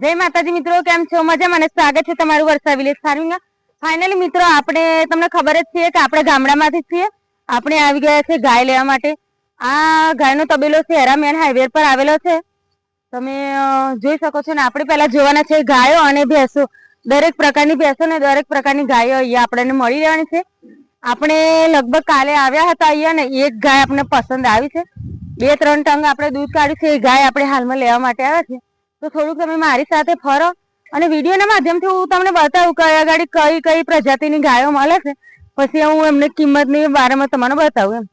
જય માતાજી મિત્રો, કેમ છો? મજા મને સ્વાગત છે તમારું વર્ષા વિલેજ ફાર્મિંગમાં ફાઇનલી મિત્રો, આપણે, તમને ખબર જ છે કે આપણે ગામડામાંથી છીએ. આપણે આવી ગયા છે ગાય લેવા માટે. આ ગાયનો તબેલો છે હેરામેન હાઈવે પર આવેલો છે. તમે જોઈ શકો છો ને, આપણે પહેલા જોવાના છે ગાયો અને ભેંસો. દરેક પ્રકારની ભેંસો ને દરેક પ્રકારની ગાયો અહીંયા આપણને મળી રહેવાની છે. આપણે લગભગ કાલે આવ્યા હતા અહીંયા ને, એક ગાય આપણને પસંદ આવી છે. બે ત્રણ ટંગ આપણે દૂધ કાઢ્યું છે, એ ગાય આપણે હાલમાં લેવા માટે આવ્યા છે તો થોડુંક તમે મારી સાથે ફરો અને વિડીયોના માધ્યમથી હું તમને બતાવું કયા ગાડી કઈ કઈ પ્રજાતિની ગાયો મળે છે. પછી હું એમને કિંમતની બારામાં તમને બતાવું એમ.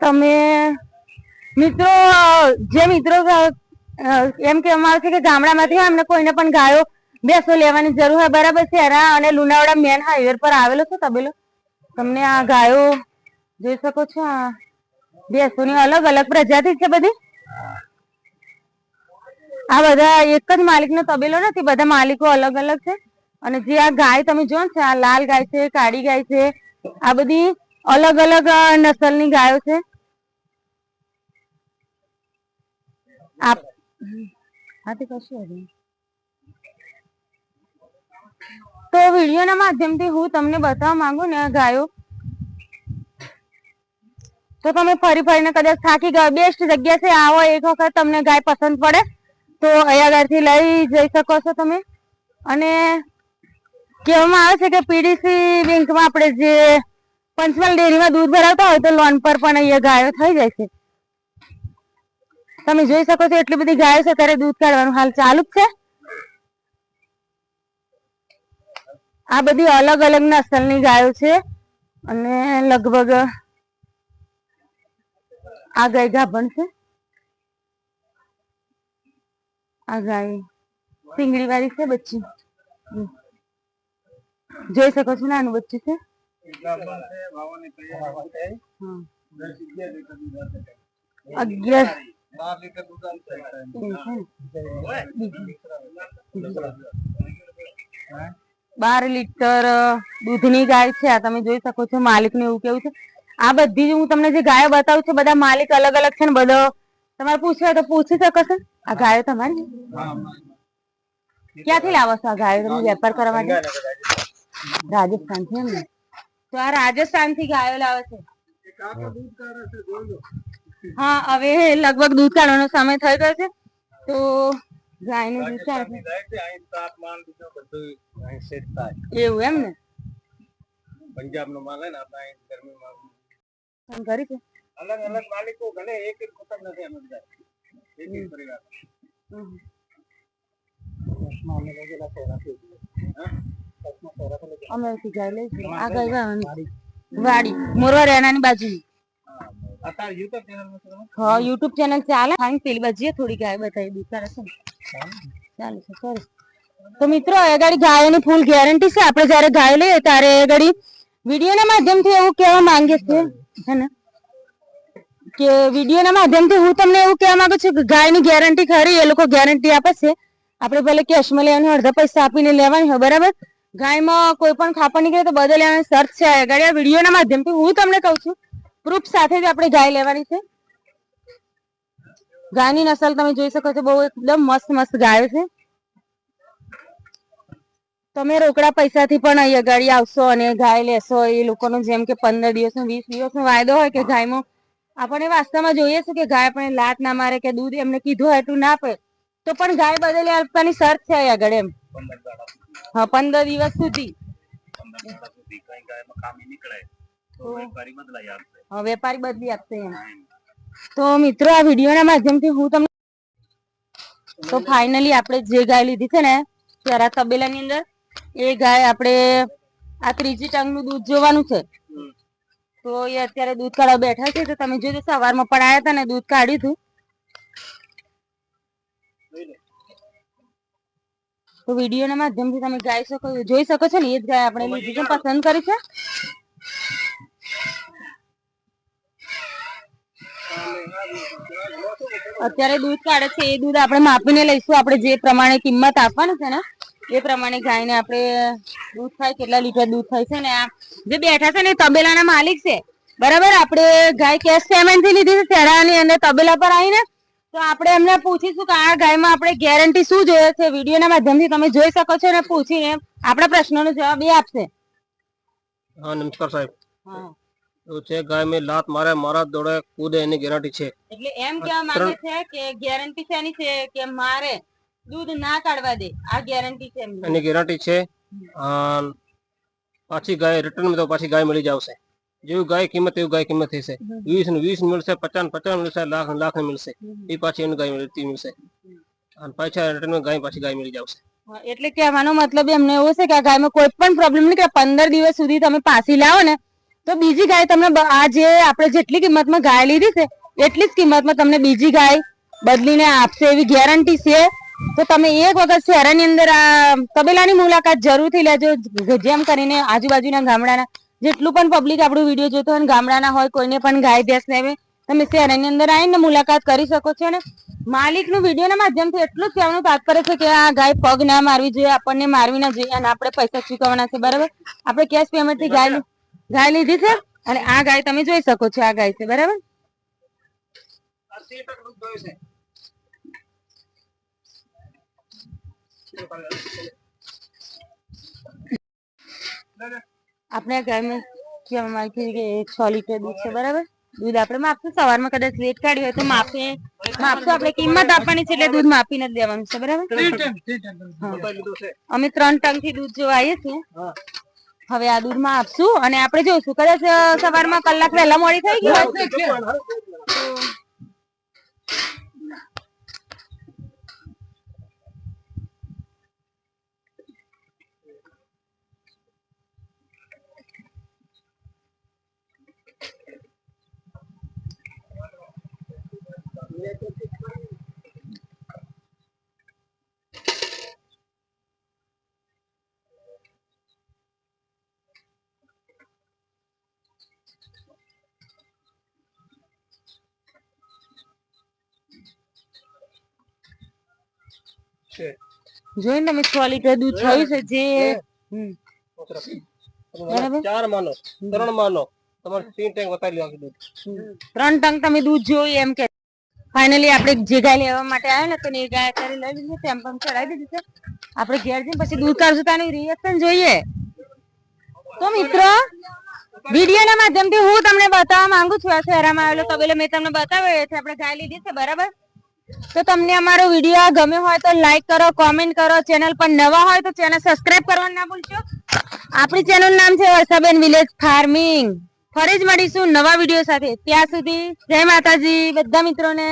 તમે મિત્રો, જે મિત્રો એમ કહેવામાં આવે છે કે ગામડામાંથી હોય એમને કોઈને પણ ગાયો બેસો લેવાની જરૂર હોય. બરાબર છે અને લુણાવાડા મેન હાઈવે પર આવેલો છે તબેલો. તમને આ ગાયો જોઈ શકો છો આ ભેંસોની અલગ અલગ પ્રજાતિ છે બધી. આ બધા એક જ માલિકનો તબેલો નથી, બધા માલિકો અલગ અલગ છે. અને જે આ ગાય તમે જો છે આ લાલ ગાય છે, કાળી ગાય છે, આ બધી અલગ અલગ નસલ નસલની ગાયો છે. તો વિડીયોના માધ્યમથી હું તમને બતાવવા માંગુ ને ગાયો તો તમે ફરી ફરીને કદાચ થાકી ગયા બેસ્ટ જગ્યા છે આવો એક વખત, તમને ગાય પસંદ પડે, તો અહીંયા ઘરથી લઈ જઈ શકો છો તમે. અને કહેવામાં આવે છે કે પીડીસી બેંકમાં આપણે જે પંચમહાલ ડેરીમાં દૂધ ભરાવતા હોય, તો લોન પર પણ અહીંયા ગાયો થઈ જાય છે. તમે જોઈ શકો છો, એટલી બધી ગાયો છે ત્યારે દૂધ કાઢવાનું હાલ ચાલુ જ છે. આ બધી અલગ અલગ નસલની ગાયો છે, અને લગભગ આ ગાય ગાભણ છે આ ગાય સિંગડી વાળી છે બચ્ચી? જોઈ શકો છો નાનું બચ્ચું છે. અગિયાર. ને? બાર લીટર દૂધની ગાય છે. આ તમે જોઈ શકો છો માલિક એવું કેવું છે? આ બધી જ હું તમને જે ગાયો બતાવું છું, બધા માલિક અલગ અલગ છે ને બધો. તમારે પૂછવું હોય તો પૂછી શકો છો. આ ગાયો તમારી? ક્યાંથી લાવો છો આ ગાયો? તમે વેપાર કરવા માટે? રાજસ્થાનથી એમ ને? તો આ રાજસ્થાનથી ગાયો લાવે છે. હા, હવે લગભગ દૂધ કાઢવાનો સમય થઈ ગયો છે. તો ગાયનું દૂધ કાઢે. એવું એમ ને? પંજાબ નો માલ હે ને, આપણે ગરમીમાં ફોન કરી છે અલગ અલગ માલિકો ઘણે એક એક કુટુંબ નથી અમે બધા એક એક પરિવાર હમ. અમે અહીંથી ગાય લઈશું આ ગાય વાળવાની વાડી મોરવા રેનાની બાજુ અત્યારે યુટ્યુબ ચેનલમાં તમે હા યુટ્યુબ ચેનલ ચાલે હા પેલી બાજુ થોડી ગાય બતાવી દઉં કરે છે ને. ચાલે છે સરસ તો મિત્રો એ ગાડી ગાયોની ફૂલ ગેરંટી છે આપણે જ્યારે ગાય લઈએ ત્યારે એ ગાડી વિડીયોના માધ્યમથી એવું કહેવા માંગે છે હે ને? કે વિડીયોના માધ્યમથી હું તમને એવું કહેવા માંગુ છું કે ગાયની ગેરંટી ખરી, એ લોકો ગેરંટી આપે છે. આપણે ભલે કેશમાં લેવાની અડધા પૈસા આપીને લેવાની હોય, બરાબર? ગાયમાં કોઈ પણ ખાપણ નીકળે તો બધા લેવાની સર્ચ છે. આગળ આ વિડીયોના માધ્યમથી હું તમને કહું છું પ્રૂફ સાથે જ આપણે ગાય લેવાની છે. ગાયની નસલ તમે જોઈ શકો છો, બહુ એકદમ મસ્ત મસ્ત ગાયો છે. તમે રોકડા પૈસાથી પણ અહીંયા ગાડી આવશો અને ગાય લેશો એ લોકોનો જેમ કે પંદર દિવસનો વીસ દિવસનો વાયદો હોય કે ગાયમાં આપણે વાસ્તવમાં જોઈએ છે કે ગાય આપણે લાત ના મારે કે દૂધ એમને કીધું એટલું ના આપે તો પણ ગાય બદલી આપવાની શરત છે અહીંયા આગળ એમ. હા પંદર દિવસ સુધી. વેપારી બદલી આપશે એમ. તો મિત્રો આ વિડીયોના માધ્યમથી હું તમને તો ફાઇનલી આપણે જે ગાય લીધી છે ને ત્યારે તબેલાની અંદર એ ગાય આપણે આ ત્રીજી ટંગનું દૂધ જોવાનું છે. તો એ અત્યારે દૂધ કાઢવા બેઠા છે તો તમે જોજો સવારમાં પણ આવ્યા હતા ને દૂધ કાઢ્યું હતું તો વિડીયોના માધ્યમથી તમે ગાઈ શકો જોઈ શકો છો ને એ જ ગાય આપણે લીધી છે પસંદ કરી છે. અત્યારે દૂધ કાઢે છે એ દૂધ આપણે માપીને લઈશું આપણે જે પ્રમાણે કિંમત આપવાની છે ને એ પ્રમાણે ગાયને આપણે દૂધ થાય કેટલા લીટર દૂધ થાય છે ને આ જે બેઠા છે ને તબેલાના માલિક છે. બરાબર? આપણે ગાય કેશ પેમેન્ટથી લીધી છે ચહેરાની અંદર તબેલા પર આવીને. તો આપણે એમને પૂછીશું કે આ ગાયમાં આપણે ગેરંટી શું જોઈએ છે? વિડીયોના માધ્યમથી તમે જોઈ શકો છો અને પૂછીને આપણા પ્રશ્નોનો જવાબ એ આપશે. હા નમસ્કાર સાહેબ. એવું છે ગાય મેં લાત મારે મારા દોડે કૂદે એની ગેરંટી છે. એટલે એમ કેવા માંગે છે કે ગેરંટી શેની છે? કે મારે દૂધ ના કાઢવા દે આ ગેરંટી છે. એની ગેરંટી છે. પાછી ગાય રિટર્ન તો પાછી ગાય મળી જાવશે. જેવું ગાય કિંમત એવું ગાય કિંમત થશે. વીસ ને વીસ મળશે પચાસ પચાસ મળશે લાખ ને લાખ મળશે. એ પાછી એનું ગાય મળતી મળશે. અને પાછા રિટર્ન ગાય પાછી ગાય મળી જાવશે. એટલે કહેવાનો મતલબ એમને એવો છે કે આ ગાયમાં કોઈ પણ પ્રોબ્લેમ નહીં કે પંદર દિવસ સુધી તમે પાછી લાવો ને તો બીજી ગાય તમને આ જે આપણે જેટલી કિંમતમાં ગાય લીધી છે એટલી જ કિંમતમાં તમને બીજી ગાય બદલીને આપશે એવી ગેરંટી છે. તો તમે એક વખત શહેરની અંદર, આ, તબેલાની મુલાકાત જરૂરથી લેજો. જેમ કરીને આજુબાજુના ગામડાના, જેટલું પણ પબ્લિક આપણું વીડિયો જોતો હોય ગામડાના હોય, કોઈને પણ ગાય, ભેંસ ને તમે શહેરની અંદર આવીને મુલાકાત કરી શકો છો ને. માલિકનું વિડીયોના માધ્યમથી એટલું જ કહેવાનું તાત્પર્ય છે કે આ ગાય પગ ના મારવી જોઈએ, આપણને મારવી ના જોઈએ અને આપણે પૈસા ચૂકવવાના છે, બરાબર? આપણે કેશ પેમેન્ટથી ગાય ગાય લીધી છે અને આ ગાય તમે જોઈ શકો છો, આ ગાય છે, બરાબર? આપણે ગાયમાં આવે છે કે છ લીટર દૂધ છે બરાબર? દૂધ આપણે માપશું. સવારમાં કદાચ લેટ કાઢ્યું હોય તો માપે. માપશું. આપણે કિંમત આપવાની છે એટલે દૂધ માપીને જ દેવાનું છે બરાબર? અમે ત્રણ ટંકથી દૂધ જોવા આવીએ છીએ. હવે આ દૂધમાં આપશું અને આપણે જોઈશું. કદાચ સવારમાં કલાક વહેલા મોડી થઈ ગઈ હોય જોઈને તમે છ લીટર દૂધ થયું છે જે હમ. બરાબર. ચાર માનો ત્રણ માનો તમારે તીન ટેંક બતાવી લેવા દૂધ ત્રણ ટંક તમે દૂધ જોયું એમ કે ફાઇનલી આપણે જે ગાય લેવા માટે આવ્યા ને, તો એ ગાય અત્યારે લઈ લીધી છે પણ ચડાવી દીધી છે. આપણે ઘેર જઈને પછી દૂધ કાઢશું તો રિએક્શન જોઈએ. તો મિત્રો, વિડીયોના માધ્યમથી હું તમને બતાવવા માંગુ છું, આ શહેરમાં આવેલો તબેલો મેં તમને બતાવ્યો છે આપણે ગાય લીધી છે, બરાબર? તો તમને અમારો વીડિયો ગમ્યો હોય તો લાઈક કરો કોમેન્ટ કરો ચેનલ પર નવા હોય તો ચેનલ સબસ્ક્રાઇબ કરવાનું ના ભૂલશો. આપણી ચેનલ નામ છે વર્ષાબેન વિલેજ ફાર્મિંગ ફરી જ મળીશું નવા વીડિયો સાથે. ત્યાં સુધી જય માતાજી બધા મિત્રોને.